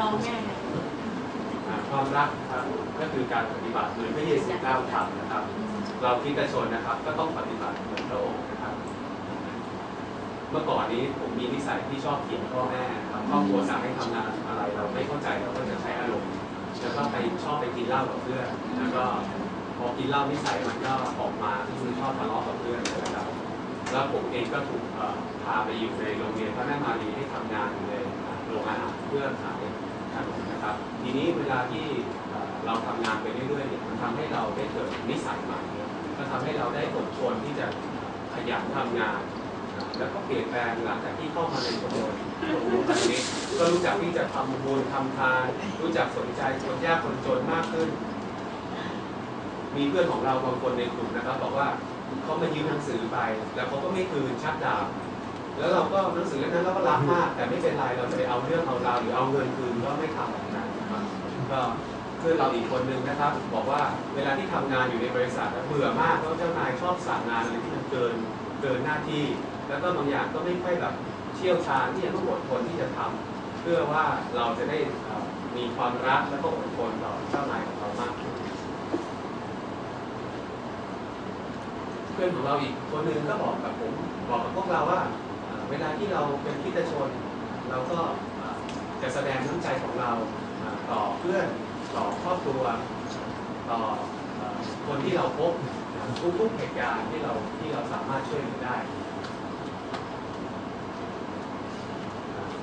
ร้องแม่อ่าความรักครับก็คือการปฏิบัติเหมือนพระเยซูเจ้าทำนะครับ เราคริสตชนนะครับ ก็ต้องปฏิบัติเหมือนพระองค์นะครับ เมื่อก่อนนี้ผมมีนิสัยที่ชอบเถียงพ่อแม่ครับครอบครัวสั่งให้ทำงานอะไร เราไม่เข้าใจเราก็จะใช้อารมณ์แล้วก็ไปชอบไปกินเหล้ากับเพื่อนแล้วก็พอกินเหล้านิสัยมันก็ออกมาก็คือชอบทะเลาะกับเพื่อนนะครับ แล้วผมเองก็ถูกเอ่อพาไปอยู่ในโรงเรียนพระแม่มารีให้ทำงานอยู่ใน โรงอาหารเพื่อขายขนมนะครับ ทีนี้เวลาที่เราทำงานไปเรื่อยๆเนี่ยมันทำให้เราได้เกิดนิสัยใหม่ก็ทำให้เราได้อดทนที่จะขยันทำงาน แล้วก็เปลี่ยนแปลงหลังจากที่เข้ามาในชมรมชมรมแบบนี้ก็รู้จักที่จะทำบุญทำทาน รู้จักสนใจคนยากคนจนมากขึ้น มีเพื่อนของเราบางคนในกลุ่มนะครับ บอกว่าเขามายืมหนังสือไป แล้วเขาก็ไม่คืนชักดาบ แล้วเราก็หนังสือเล่มนั้นเราก็รักมาก แต่ไม่เป็นไรเราจะไปเอาเรื่องเอาราวหรือเอาเงินคืนก็ไม่ทำแบบนั้นนะครับก็เพื่อนเราอีกคนนึงนะครับ บอกว่าเวลาที่ทำงานอยู่ในบริษัทแล้วเบื่อมากเพราะเจ้านายชอบสั่งงานอะไรที่มันเกินเกินหน้าที่ แล้วก็บางอย่างก็ไม่ค่อยแบบเชี่ยวชาญที่จะต้องอดทนที่จะทำเพื่อว่าเราจะได้มีความรักและก็อดทนต่อเจ้านายของเรามากขึ้นเพื่อนของเราอีกคนหนึ่งก็บอกกับผมบอกกับพวกเราว่า เวลาที่เราเป็นคริสตชน เราก็จะแสดงน้ำใจของเราต่อเพื่อนต่อครอบครัวต่อคนที่เราพบทุกๆเหตุการณ์ที่เราที่เราสามารถช่วยเหลือได้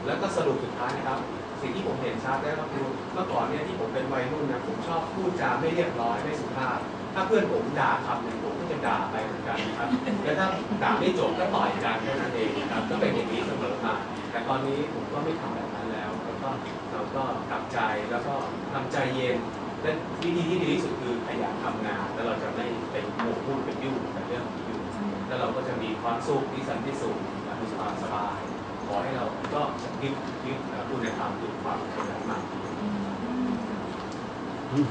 แล้วก็สรุปสุดท้ายนะครับ สิ่งที่ผมเห็นชัดได้ก็คือเมื่อก่อนเนี่ยที่ผมเป็นวัยรุ่นนะผมชอบพูดจาไม่เรียบร้อยไม่สุภาพ ถ้าเพื่อนผมด่าคำหนึ่งผมก็จะด่าไปเหมือนกันนะครับแล้วถ้าด่าไม่จบก็ต่อยกันแค่นั้นเอง ก็เป็นอย่างนี้เสมอมาแต่ตอนนี้ผมก็ไม่ทำแบบนั้นแล้วแล้วก็เราก็กลับใจแล้วก็ทำใจเย็นและวิธีที่ดีที่สุดคือขยันทำงาน แล้วเราจะไม่เป็นหมกมุ่นเป็นยุ่งกับเรื่องของยุ่งแล้วเราก็จะมีความสุขที่สันติสุขและมีความสบายขอให้เราก็ยึดยึดคุณธรรมยึดความขยันหมั่นอืม